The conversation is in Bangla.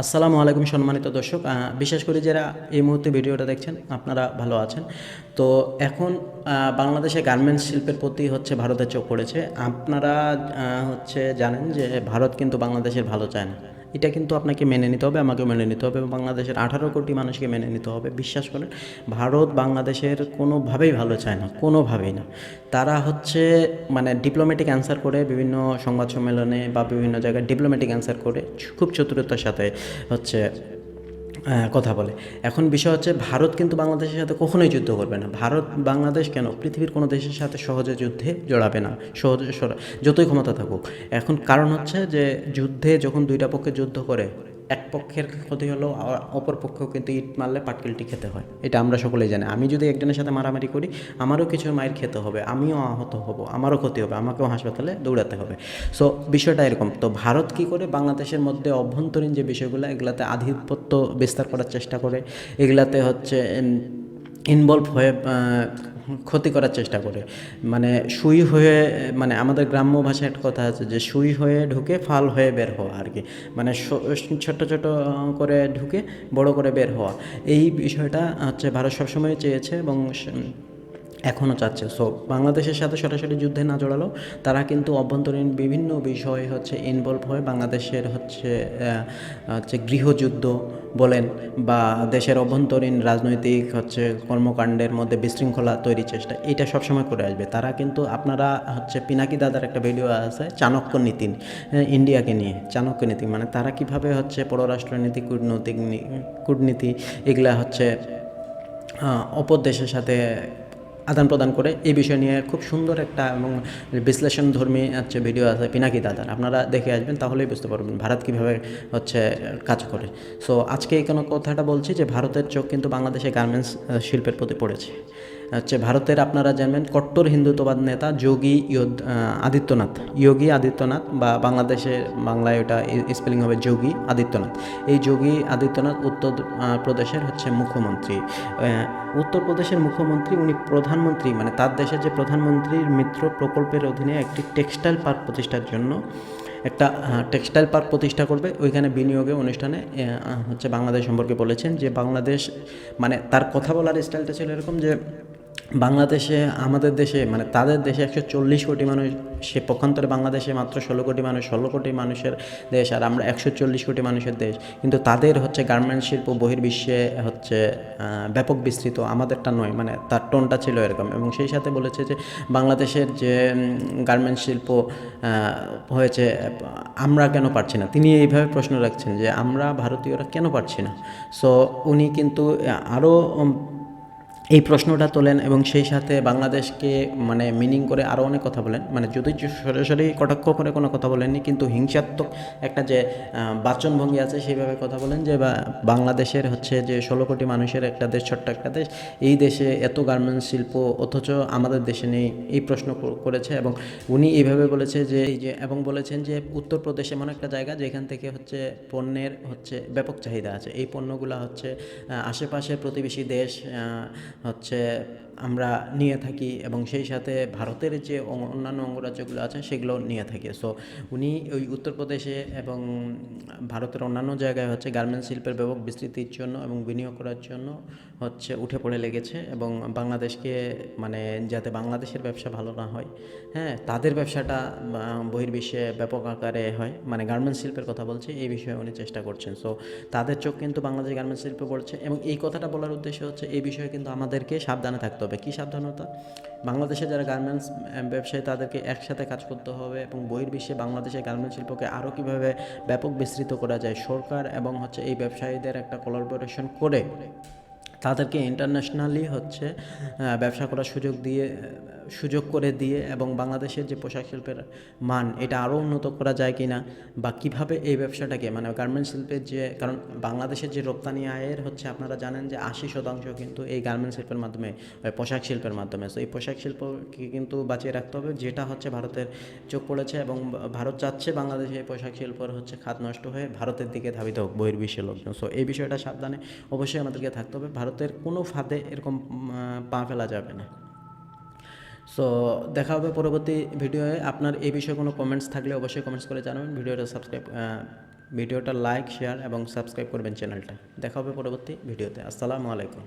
আসসালামু আলাইকুম সম্মানিত দর্শক। বিশেষ করে যারা এই মুহূর্তে ভিডিওটা দেখছেন, আপনারা ভালো আছেন। তো এখন বাংলাদেশে গার্মেন্টস শিল্পের প্রতি হচ্ছে ভারতের চোখ পড়েছে। আপনারা হচ্ছে জানেন যে ভারত কিন্তু বাংলাদেশের ভালো চায় না এটা কিন্তু আপনাকে মেনে নিতে হবে আমাকে মেনে নিতে হবে বাংলাদেশের আঠারো কোটি মানুষকে মেনে নিতে হবে। বিশ্বাস করেন, ভারত বাংলাদেশের কোনোভাবেই ভালো চায় না, কোনোভাবেই না। তারা হচ্ছে মানে ডিপ্লোম্যাটিক অ্যান্সার করে বিভিন্ন সংবাদ সম্মেলনে বা বিভিন্ন জায়গায় ডিপ্লোম্যাটিক অ্যান্সার করে, খুব চতুরতার সাথে হচ্ছে কথা বলে। এখন বিষয় হচ্ছে ভারত কিন্তু বাংলাদেশের সাথে কখনোই যুদ্ধ করবে না। ভারত, বাংলাদেশ কেন? পৃথিবীর কোনো দেশের সাথে সহজে যুদ্ধে জড়াবে না। সহজে যতই ক্ষমতা থাকুক। এখন কারণ হচ্ছে যে যুদ্ধে যখন দুইটা পক্ষে যুদ্ধ করে এক পক্ষের ক্ষতি হলেও অপর পক্ষেও কিন্তু ইট মারলে পাটকেলটি খেতে হয়। এটা আমরা সকলেই জানি। আমি যদি একজনের সাথে মারামারি করি, আমারও কিছু মায়ের খেতে হবে, আমিও আহত হব, আমারও ক্ষতি হবে, আমাকেও হাসপাতালে দৌড়াতে হবে। সো বিষয়টা এরকম। তো ভারত কি করে বাংলাদেশের মধ্যে অভ্যন্তরীণ যে বিষয়গুলো, এগুলাতে আধিপত্য বিস্তার করার চেষ্টা করে, এগুলাতে হচ্ছে ইনভলভ হয়ে ক্ষতি করার চেষ্টা করে। মানে সুই হয়ে মানে আমাদের গ্রাম্য ভাষায় একটা কথা আছে যে, সুই হয়ে ঢুকে ফাল হয়ে বের হওয়া আর কি। মানে ছোট ছোট করে ঢুকে বড় করে বের হওয়া। এই বিষয়টা হচ্ছে ভারত সবসময় চেয়েছে এবং এখনও চাচ্ছে। সো বাংলাদেশের সাথে সরাসরি যুদ্ধে না জড়ালো তারা কিন্তু অভ্যন্তরীণ বিভিন্ন বিষয়ে হচ্ছে ইনভলভ হয়ে। বাংলাদেশের হচ্ছে হচ্ছে গৃহযুদ্ধ বলেন বা দেশের অভ্যন্তরীণ রাজনৈতিক হচ্ছে কর্মকাণ্ডের মধ্যে বিশৃঙ্খলা তৈরির চেষ্টা এটা সবসময় করে আসবে। তারা কিন্তু আপনারা হচ্ছে পিনাকি দাদার একটা ভিডিও আছে চাণক্য নীতি হ্যাঁ, ইন্ডিয়াকে নিয়ে চাণক্য নীতি মানে তারা কীভাবে হচ্ছে পররাষ্ট্রনীতি কূটনৈতিক কূটনীতি এগুলা হচ্ছে অপর দেশের সাথে আদান প্রদান করে এই বিষয় নিয়ে খুব সুন্দর একটা এবং বিশ্লেষণ ধর্মী হচ্ছে ভিডিও আছে পিনাকি দাদার। আপনারা দেখে আসবেন, তাহলেই বুঝতে পারবেন ভারত কীভাবে হচ্ছে কাজ করে। সো আজকে এই কোনো কথাটা বলছি যে, ভারতের চোখ কিন্তু বাংলাদেশে গার্মেন্টস শিল্পের প্রতি পড়েছে। হচ্ছে ভারতের আপনারা জানবেন কট্টর হিন্দুত্ববাদ নেতা যোগী আদিত্যনাথ। যোগী আদিত্যনাথ বা বাংলাদেশে বাংলায় ওটা স্পেলিং হবে যোগী আদিত্যনাথ। এই যোগী আদিত্যনাথ উত্তর প্রদেশের হচ্ছে মুখ্যমন্ত্রী। উত্তরপ্রদেশের মুখ্যমন্ত্রী উনি প্রধানমন্ত্রী মানে তার দেশের যে প্রধানমন্ত্রীর মিত্র প্রকল্পের অধীনে একটি টেক্সটাইল পার্ক প্রতিষ্ঠার জন্য একটা টেক্সটাইল পার্ক প্রতিষ্ঠা করবে। ওইখানে বিনিয়োগে অনুষ্ঠানে হচ্ছে বাংলাদেশ সম্পর্কে বলেছেন যে বাংলাদেশ মানে তার কথা বলার স্টাইলটা ছিল এরকম যে বাংলাদেশে, আমাদের দেশে মানে তাদের দেশে একশো চল্লিশ কোটি মানুষ, সে পক্ষান্তরে বাংলাদেশে মাত্র ষোলো কোটি মানুষ, ষোলো কোটি মানুষের দেশ আর আমরা একশো চল্লিশ কোটি মানুষের দেশ। কিন্তু তাদের হচ্ছে গার্মেন্টস শিল্প বহির্বিশ্বে হচ্ছে ব্যাপক বিস্তৃত, আমাদেরটা নয় মানে তার টোনটা ছিল এরকম। এবং সেই সাথে বলেছে যে বাংলাদেশের যে গার্মেন্টস শিল্প হয়েছে, আমরা কেন পারছি না? তিনি এইভাবে প্রশ্ন রাখছেন যে আমরা ভারতীয়রা কেন পারছি না? সো উনি কিন্তু আরও এই প্রশ্নটা তোলেন এবং সেই সাথে বাংলাদেশকে মানে মিনিং করে আরও অনেক কথা বলেন। মানে যদি সরাসরি কটাক্ষ করে কোনো কথা বলেননি, কিন্তু হিংসাত্মক একটা যে বাচনভঙ্গি আছে সেইভাবে কথা বলেন যে বাংলাদেশের হচ্ছে যে ষোলো কোটি মানুষের একটা দেশ, ছোট্ট একটা দেশ, এই দেশে এত গার্মেন্টস শিল্প, অথচ আমাদের দেশে নেই, এই প্রশ্ন করেছে এবং উনি এইভাবে বলেছে যে, এই যে, এবং বলেছেন যে উত্তরপ্রদেশ এমন একটা জায়গা যেখান থেকে হচ্ছে পণ্যের হচ্ছে ব্যাপক চাহিদা আছে। এই পণ্যগুলো হচ্ছে আশেপাশের প্রতিবেশী দেশ হচ্ছে আমরা নিয়ে থাকি এবং সেই সাথে ভারতের যে অন্যান্য অঙ্গরাজ্যগুলো আছে সেগুলো নিয়ে থাকি। সো উনি ওই উত্তরপ্রদেশে এবং ভারতের অন্যান্য জায়গায় হচ্ছে গার্মেন্টস শিল্পের ব্যাপক বিস্তৃতির জন্য এবং বিনিয়োগ করার জন্য হচ্ছে উঠে পড়ে লেগেছে এবং বাংলাদেশকে মানে যাতে বাংলাদেশের ব্যবসা ভালো না হয় হ্যাঁ তাদের ব্যবসাটা বহির্বিশ্বে ব্যাপক আকারে হয়। মানে গার্মেন্টস শিল্পের কথা বলছি, এই বিষয়ে উনি চেষ্টা করছেন। সো তাদের চোখ কিন্তু বাংলাদেশ গার্মেন্টস শিল্পে পড়ছে এবং এই কথাটা বলার উদ্দেশ্য হচ্ছে, এই বিষয়ে কিন্তু আমাদেরকে সাবধানে থাকতে হবে। কী সাবধানতা? বাংলাদেশে যারা গার্মেন্টস ব্যবসায়ী, তাদেরকে একসাথে কাজ করতে হবে এবং বহির্বিশ্বে বাংলাদেশের গার্মেন্টস শিল্পকে আরও কীভাবে ব্যাপক বিস্তৃত করা যায়, সরকার এবং হচ্ছে এই ব্যবসায়ীদের একটা কোলাবোরেশন করে। তাদেরকে ইন্টারন্যাশনালি হচ্ছে ব্যবসা করার সুযোগ দিয়ে, সুযোগ করে দিয়ে এবং বাংলাদেশের যে পোশাক শিল্পের মান, এটা আরও উন্নত করা যায় কি না বা কীভাবে এই ব্যবসাটাকে মানে গার্মেন্টস শিল্পের যে, কারণ বাংলাদেশের যে রপ্তানি আয়ের হচ্ছে, আপনারা জানেন যে আশি শতাংশ কিন্তু এই গার্মেন্টস শিল্পের মাধ্যমে পোশাক শিল্পের মাধ্যমে। তো এই পোশাক শিল্পকে কিন্তু বাঁচিয়ে রাখতে হবে, যেটা হচ্ছে ভারতের চোখ পড়েছে এবং ভারত চাচ্ছে বাংলাদেশে এই পোশাক শিল্পর হচ্ছে খাত নষ্ট হয়ে ভারতের দিকে ধাবিত হোক, বহির্বিশ্বের লোকজন সো এই বিষয়টা সাবধানে অবশ্যই আমাদেরকে থাকতে হবে। ভারতের কোনো ফাঁদে এরকম পা ফেলা যাবে না। সো দেখা হবে পরবর্তী ভিডিওয়ে আপনার এই বিষয়ে কোনো কমেন্টস থাকলে অবশ্যই কমেন্টস করে জানাবেন। ভিডিওটা সাবস্ক্রাইব ভিডিওটা লাইক শেয়ার এবং সাবস্ক্রাইব করবেন চ্যানেলটা দেখা হবে পরবর্তী ভিডিওতে আসসালামু আলাইকুম।